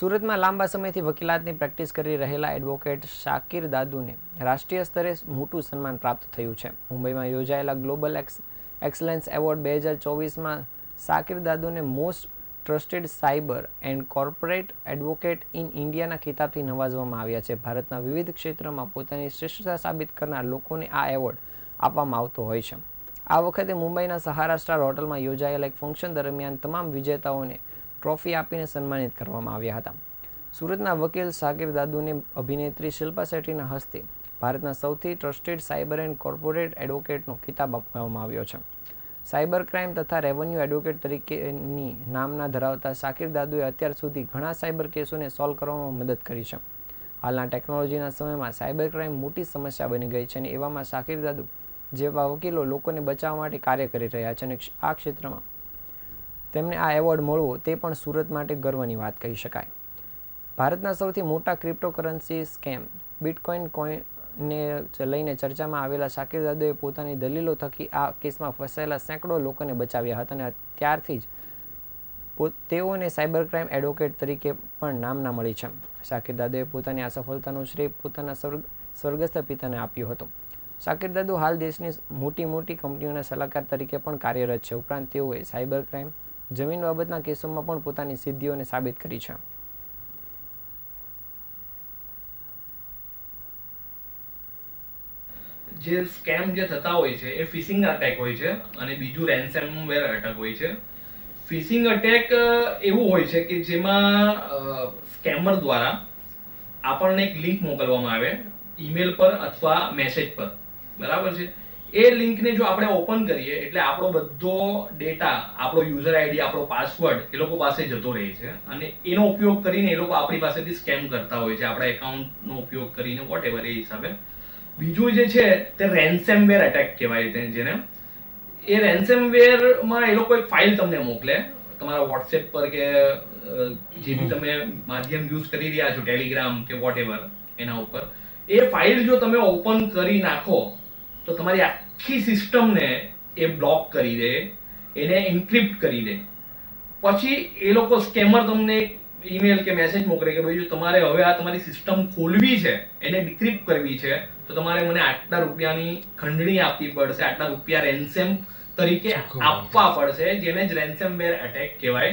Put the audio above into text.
સુરતમાં લાંબા સમયથી વકીલાતની પ્રેક્ટિસ કરી રહેલા એડવોકેટ શાકિર દાદુને રાષ્ટ્રીય સ્તરે મોટું સન્માન પ્રાપ્ત થયું છે. મુંબઈમાં યોજાયેલા ગ્લોબલ એક્સ, એક્સલન્સ એવોર્ડ બે હજાર ચોવીસમાં Shakir દાદુને most trusted cyber and corporate advocate in ઇન્ડિયાના ખિતાબથી નવાજવામાં આવ્યા છે. ભારતના વિવિધ ક્ષેત્રમાં પોતાની શ્રેષ્ઠતા સાબિત કરનાર લોકોને આ એવોર્ડ આપવામાં આવતો હોય છે. આ વખતે મુંબઈના સહારા સ્ટાર હોટલમાં યોજાયેલા એક ફંક્શન દરમિયાન તમામ વિજેતાઓને ટ્રોફી આપીને સન્માનિત કરવામાં આવ્યા હતા. સુરતના વકીલ સાકિર દાદુને અભિનેત્રી શિલ્પા શેટ્ટીના હસ્તે ભારતના સૌથી ટ્રસ્ટેડ સાયબર એન્ડ કોર્પોરેટ એડવોકેટનો ખિતાબ આપવામાં આવ્યો છે. સાયબર ક્રાઇમ તથા રેવન્યુ એડવોકેટ તરીકેની નામના ધરાવતા સાકિર દાદુએ અત્યાર સુધી ઘણા સાયબર કેસોને સોલ્વ કરવામાં મદદ કરી છે. હાલના ટેકનોલોજીના સમયમાં સાયબર ક્રાઇમ મોટી સમસ્યા બની ગઈ છે અને એવામાં સાકિર દાદુ જેવા વકીલો લોકોને બચાવવા માટે કાર્ય કરી રહ્યા છે અને આ ક્ષેત્રમાં તેમને આ એવોર્ડ મળવો તે પણ સુરત માટે ગર્વની વાત કહી શકાય. ભારતના સૌથી મોટા ક્રિપ્ટોકરન્સી સ્કેમ, બિટકોઇન કોઈનને લઈને ચર્ચામાં આવેલા શાકિર પોતાની દલીલો થકી આ કેસમાં ફસાયેલા સેંકડો લોકોને બચાવ્યા હતા અને ત્યારથી જ તેઓને સાયબર ક્રાઇમ એડવોકેટ તરીકે પણ નામના મળી છે. શાકિર દાદુએ પોતાની આ સફળતાનો શ્રેય પોતાના સ્વર્ગ, સ્વર્ગસ્થ પિતાને આપ્યો હતો. શાકિર દાદુ હાલ દેશની મોટી મોટી કંપનીઓના સલાહકાર તરીકે પણ કાર્યરત છે. ઉપરાંત તેઓએ સાયબર ક્રાઇમ જમીન બાબતના કેસોમાં પણ પોતાની સિદ્ધિઓને સાબિત કરી છે. જે સ્કેમ જે થતા હોય છે, એ ફિશિંગ અટેક હોય છે અને બીજું રેન્સમવેર અટેક હોય છે. ફિશિંગ અટેક એવું હોય છે કે જેમાં સ્કેમર દ્વારા આપણને એક લિંક મોકલવામાં આવે ઈમેલ પર અથવા મેસેજ પર. બરાબર છે? એ લિંકને જો આપણે ઓપન કરીએ એટલે આપણો બધો ડેટા આપણો યુઝર આઈડી આપણો પાસવર્ડ એ લોકો પાસે જતો રહે છે. અને એનો ઉપયોગ કરીને એ લોકો આપણી પાસેથી સ્કેમ કરતા હોય છે. આપણા એકાઉન્ટનો ઉપયોગ કરીને વોટ એવર એ હિસાબે. બીજું જે છે તે રેન્સેમવેર અટેક કહેવાય છે જેને. એ રેન્સેમવેરમાં એ લોકો એક ફાઇલ તમને મોકલે. તમારા વોટ્સએપ પર કે જે બી તમે માધ્યમ યુઝ કરી રહ્યા છો ટેલિગ્રામ કે વોટ એના ઉપર. એ ફાઇલ જો તમે ઓપન કરી નાખો તો તમારી આખી સિસ્ટમને એ બ્લોક કરી દે એને ઇન્ક્રિપ્ટ કરી દે. પછી એ લોકો સ્કેમર તમને ઈમેલ કે મેસેજ મોકલે કે ભાઈ જો તમારે હવે આ તમારી સિસ્ટમ ખોલવી છે એને ડિક્રિપ્ટ કરવી છે તો તમારે મને આટલા રૂપિયાની ખંડણી આપવી પડશે આટલા રૂપિયા રેન્સેમ તરીકે આપવા પડશે જેને જ રેન્સમવેર એટેક કહેવાય.